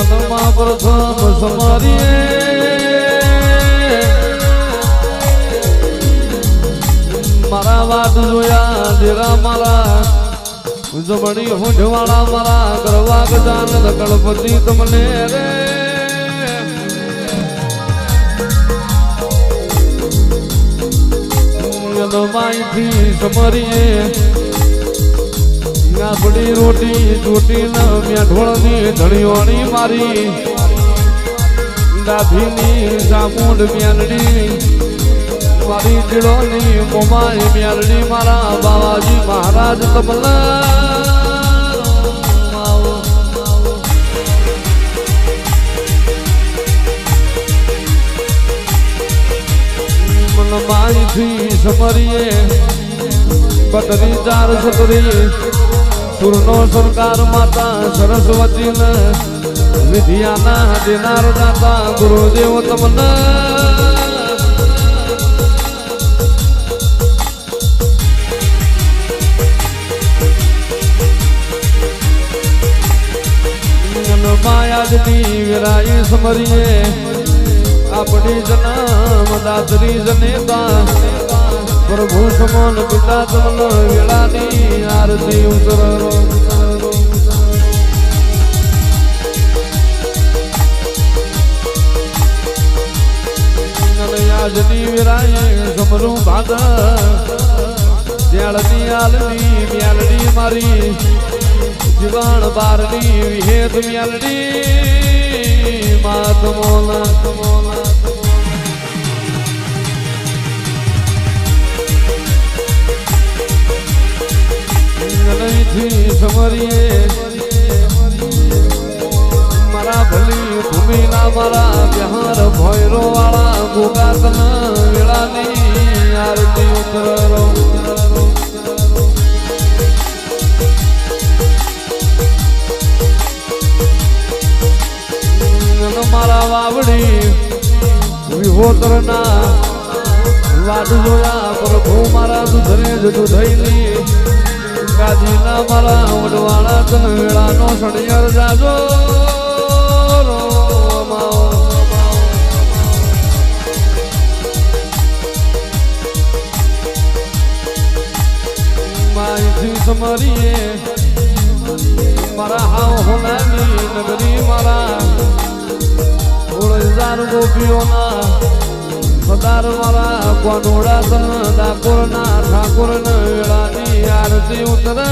જન્મમાં પ્રથમ સમારીએ મારા વાત જોયા ડેરા મારા જમણી હુંઢવાળા મારા કરવા ગજાન ગણપતિ તમને રે. માહિતી સમરીએ આપણી રોટી ચોટી ન મેઠોળની ધણીઓની મારી. દાભીની સામુંડ મેલડી મારી ચીડોની મોમાઈ મેલડી મારા બાવાજી મહારાજ મન માહિતી સમરીએ, પતરી ચાર સતરી સુરનો સરકાર માતા સરસ્વતી વિદ્યાના દેનાર દાતા ગુરુદેવ તમને. વિરાય સમરીએ. આપણી જનામ દાદરી જનેતા પ્રભુ સમાન પિતા તમન વેળાની આરતી ઉતરો આજની વિરાય સમરું ભાદ જ્યાળની આલની મ્યાલડી મારી. જીવાણ બારની વિહેત મ્યાલડી. માત મોલા સમરીએ મારા ભલી ભૂમિના મારા બિહાર ભૈરો વાળા મારા વાવડી વિહોતરના વાટ જોયા પ્રભુ મારા દુધરે જ દુધઈલી ગાજીના મારા ઉડવાળા તન વેળાનો સણિયર જાજો સમરીએ. મારા હાવ હોનાની નગરી મારા. ગોપીઓના સદાર મારા કોનોડા ડાકોરના ઠાકોર વેળાની આરતી ઉતરે.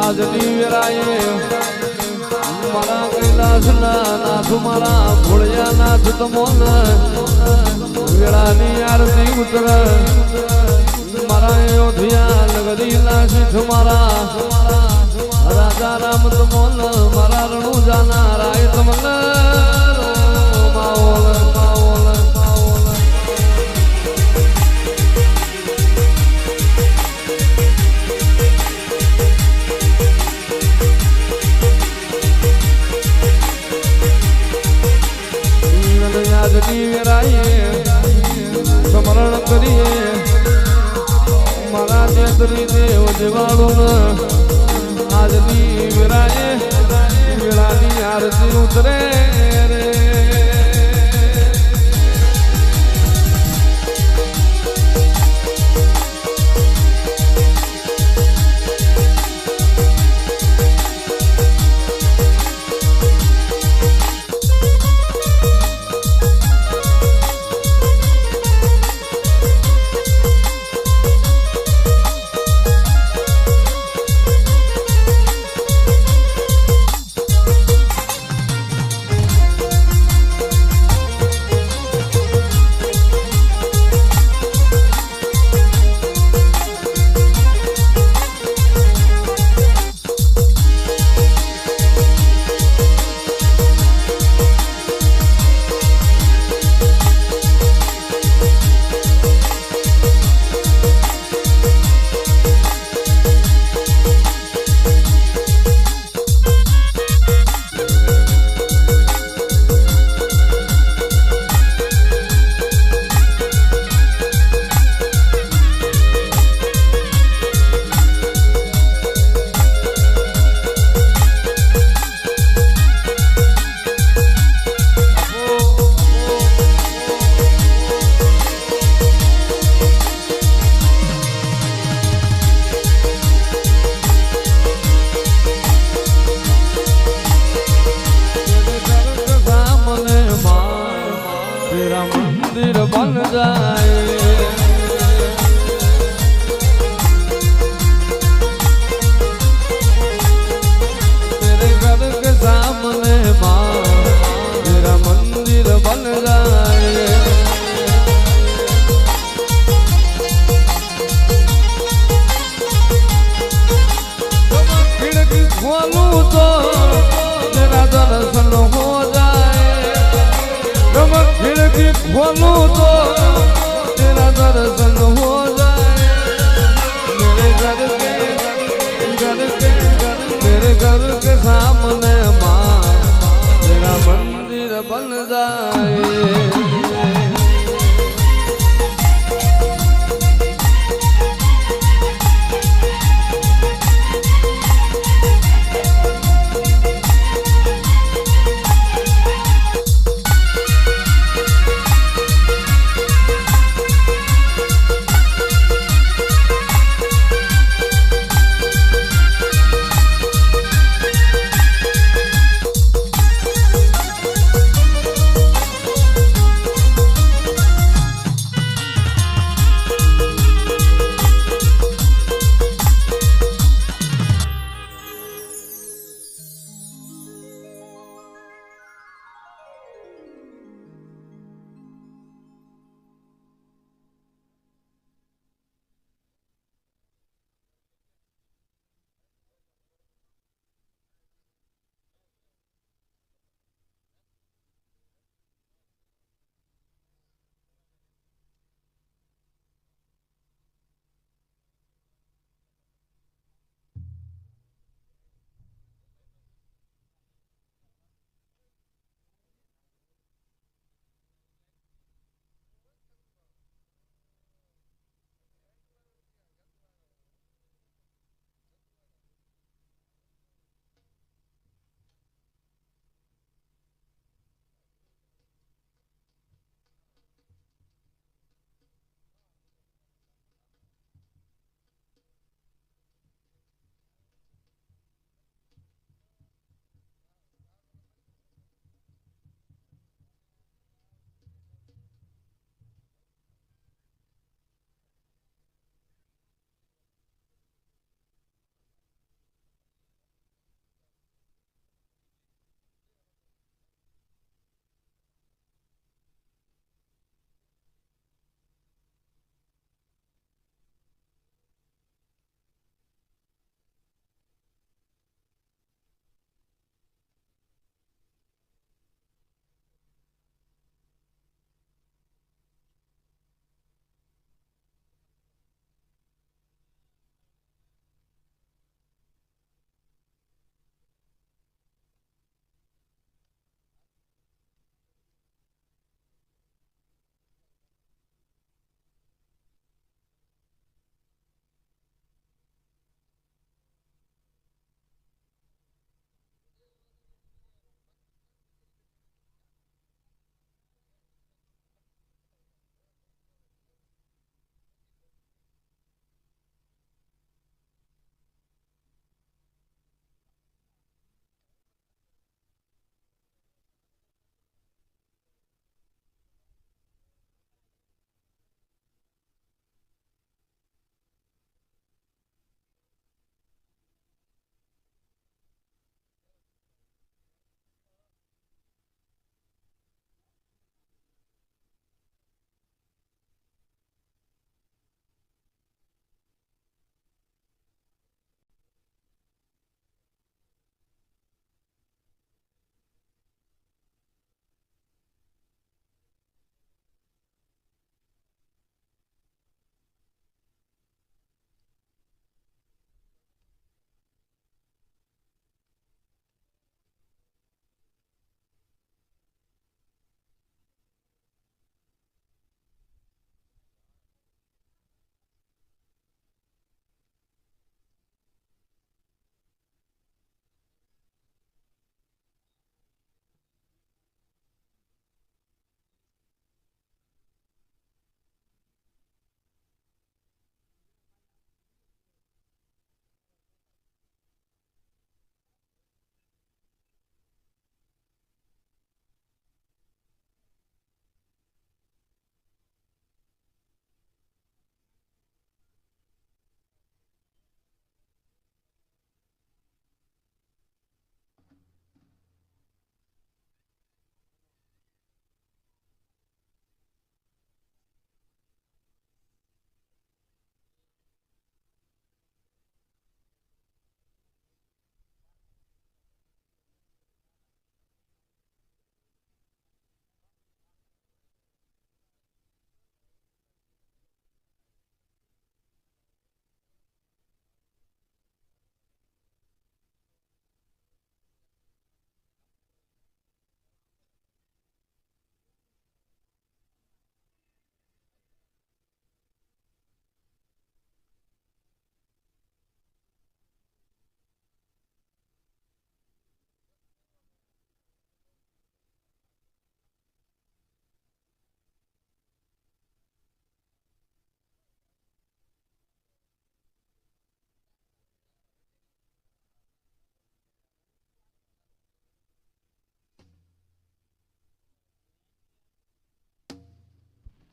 આજની વેરાએ મારા કૈલાસના નાથ મારા ભોળિયા નાથ તમોન વેળાની આરતી ઉતર મારા અયોધ્યા નગરીના શીઠ મારા રાજા રામ તમોલ મારા રણુ જાના રાય તમલ યાદની વેરાઈએ સ્મરણ કરીએ મારા ચેતરી દેવ આજની આરતી ઉતરે બોલું તો જરા દર્શન હો જાય. રમ ખીડકી ખોલું તો જરા દર્શન હો જાય. મેરે ઘર સામને માં મંદિર બન જાય.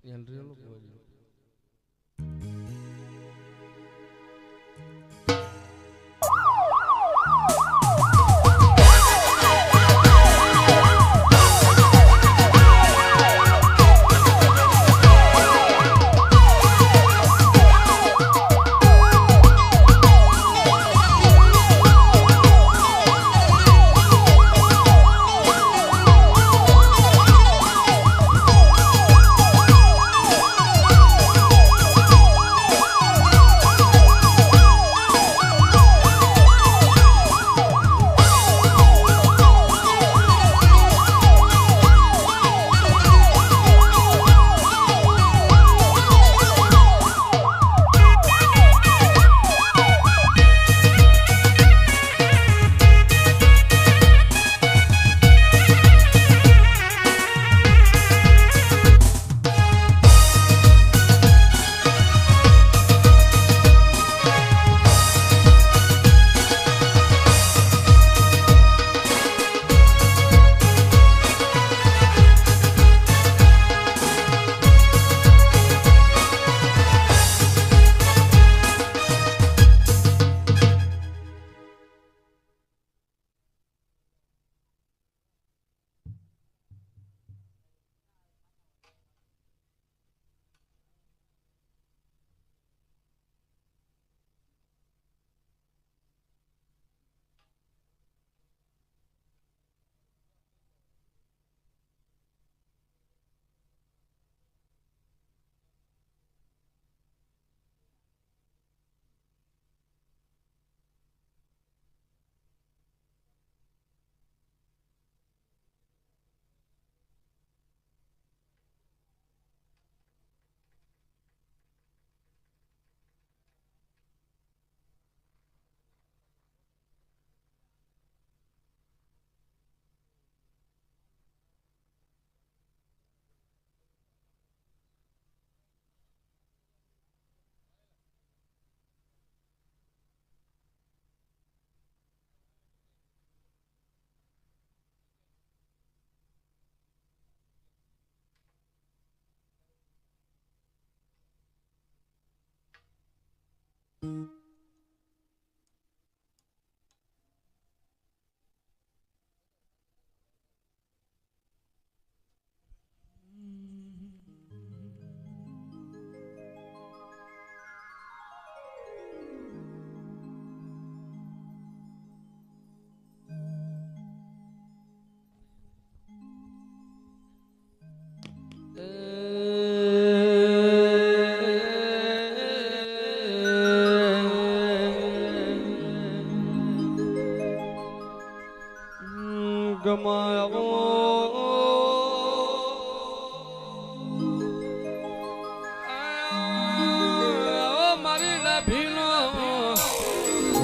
जाए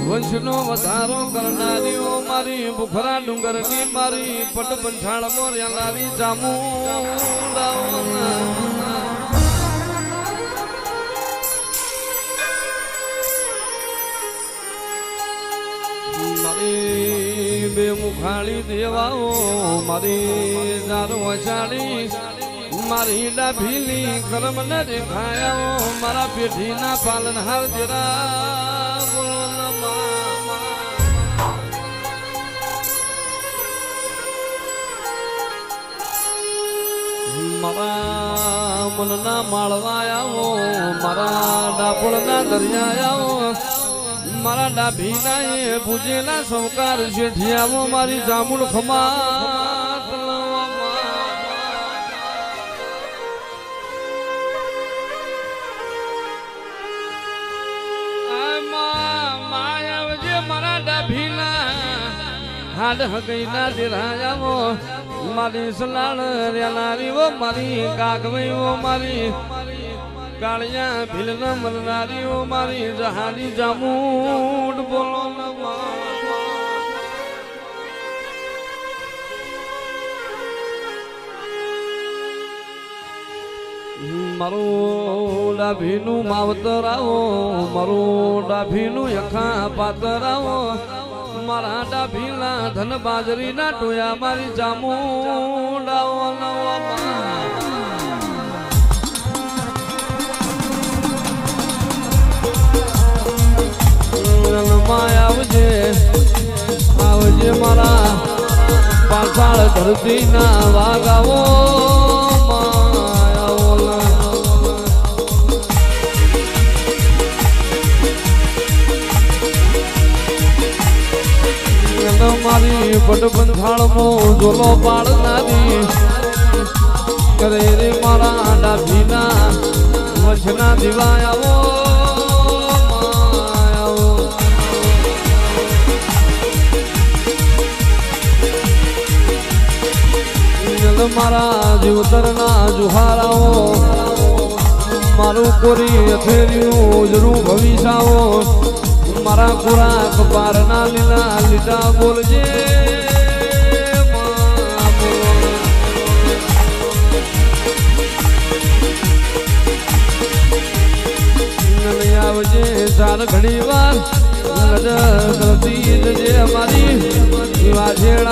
વંશનો વધારો કરનારીઓ મારી બુખરા ડુંગરની મારી પટ પંછાળ મોર્યાલારી જામુંડાઓના મારી મુખાળી દેવાઓ મારી દારૂ વચાડી મારી ડાભીલી કરમ ન દેખાયા મારા પેઢીના પાલનહાર જરા બોલો નમા. મારા મનના માળવાયા મારા ડાપોળના દરિયાયાઓ મારા ડાભીના પૂજેલા સૌકાર શેઠિયાઓ મારી જામુન ખમા હાડ હગઈના દિરાયાઓ, મારી સલાડ મારી કાગવઈઓ, મારી કાળિયા ભીલના મરનારીઓ, મારી જહાની જામૂડ બોલો મારું ડાભીનું માવતર આવો મારું ડાભીનું યખા પાતર આવો મારા ડાભીના ધન બાજરીના ટોયા મારી જામુંડાઓ નવા આવજે આવજે મારા પાછળ ધરતીના વાગાવો મારી પટબંધાળમાં ઝોલો પાડનારી. કરે રે મારા ડાભીના મછના દીવા આવો મારા જીવતરના જુહારાઓ. મારું કોરી અથેર્યું ઉજરું ભવિષાઓ મારા ખોરાક પારના લીલા લીટા બોલજે. આવજે ચાર ઘણી વાર. નજર કરતી જજે અમારી. વાછેડ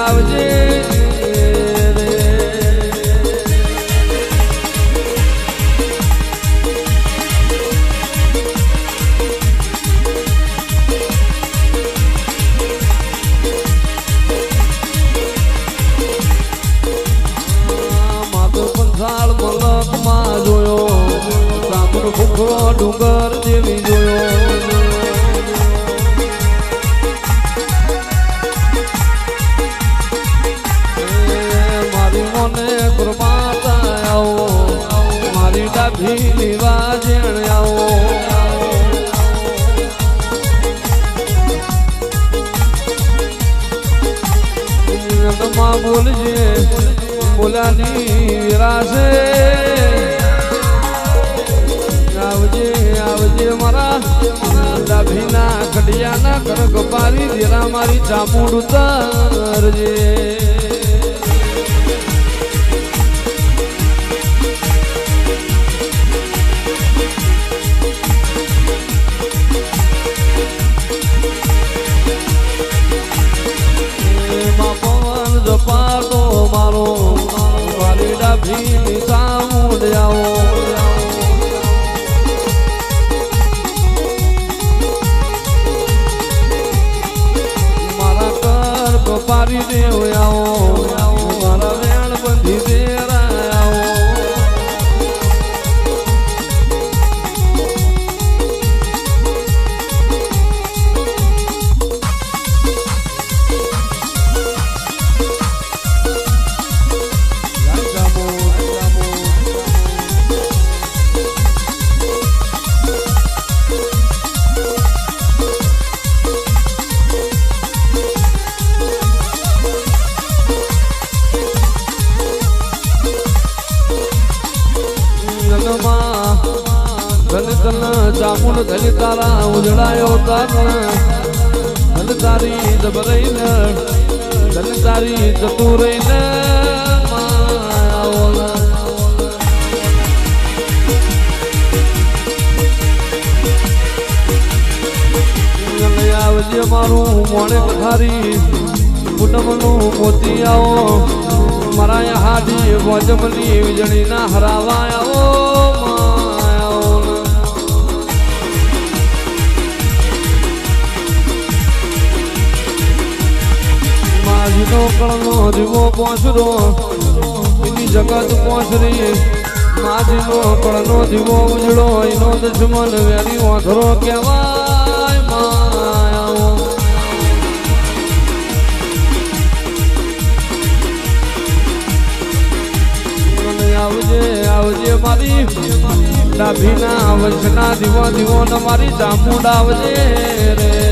ચામુંડ ધલી તારા ઉજળાયો તન. ધન તારી જબરઈ ને ધન તારી ચતુરઈ ને આવજે મારું મોણે પથારી પૂનમનું મોતી આવો. મારા હાડી વજમની વીજળી ના હરાવા આવો માજીનો કણનો જીવો પોસરો એની જગત પહોંચરી માજીનો કળનો જીવો ઉજળો એનો દુશ્મન વેરી ઓથરો કહેવાય આવજે આવજે મારી ડાભીના વંશના દીવો દીવો ને મારી ચામુંડા આવજે રે.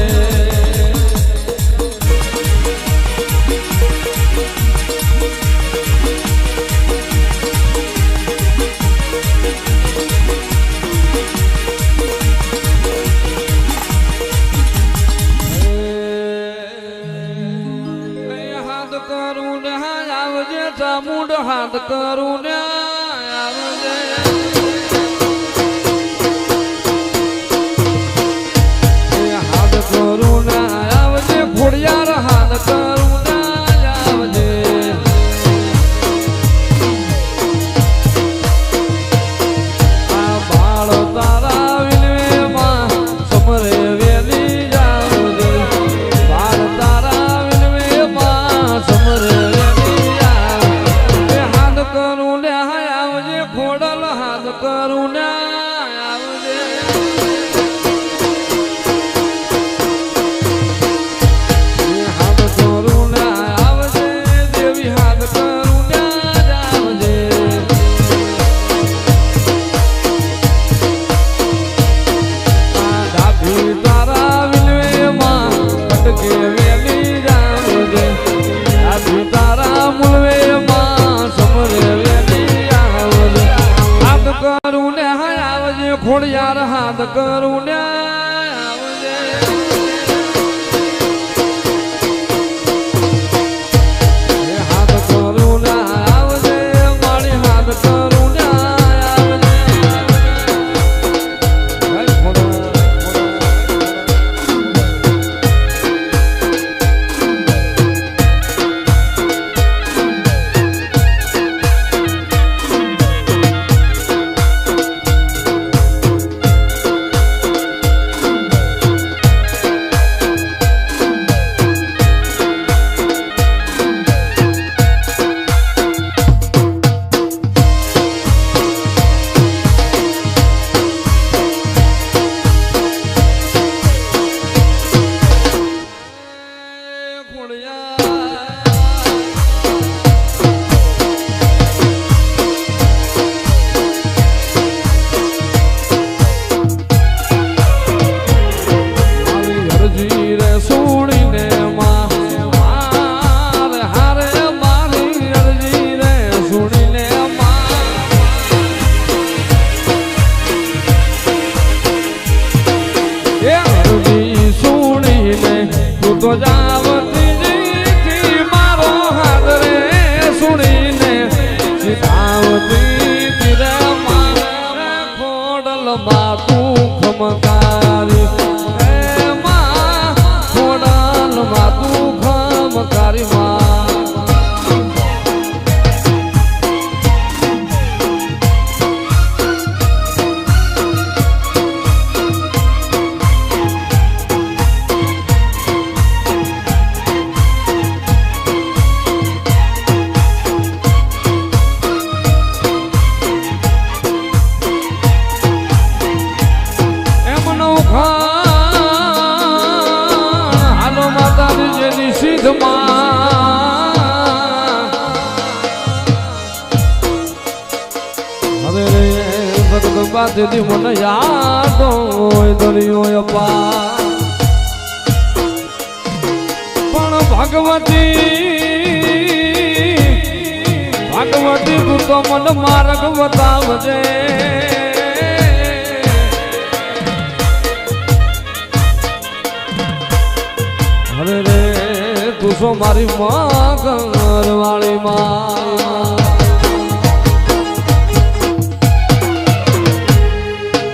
હાથ પણ ભગવતી ભગવતી તું તો મને માર્ગ બતાવજે હરે રે છો મારી માં માં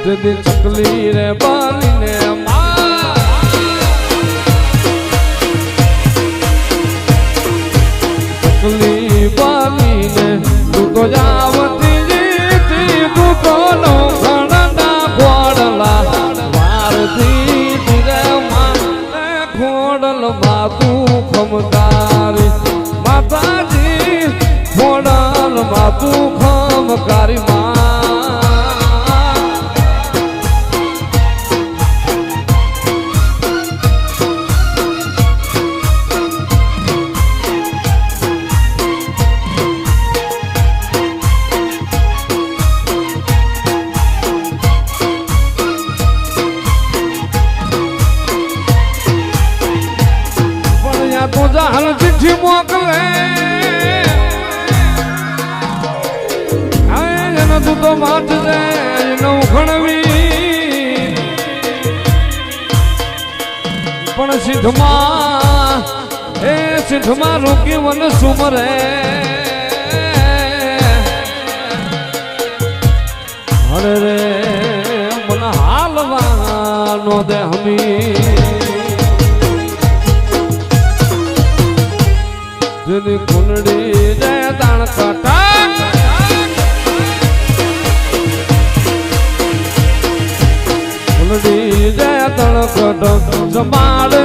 તેથી ચકલી રે બાલીને ચકલી બાલીને તું તો જાવ દહમી જેની કુંડળી જય તાણ કટા કુંડળી જય તાણ કટ જમાડે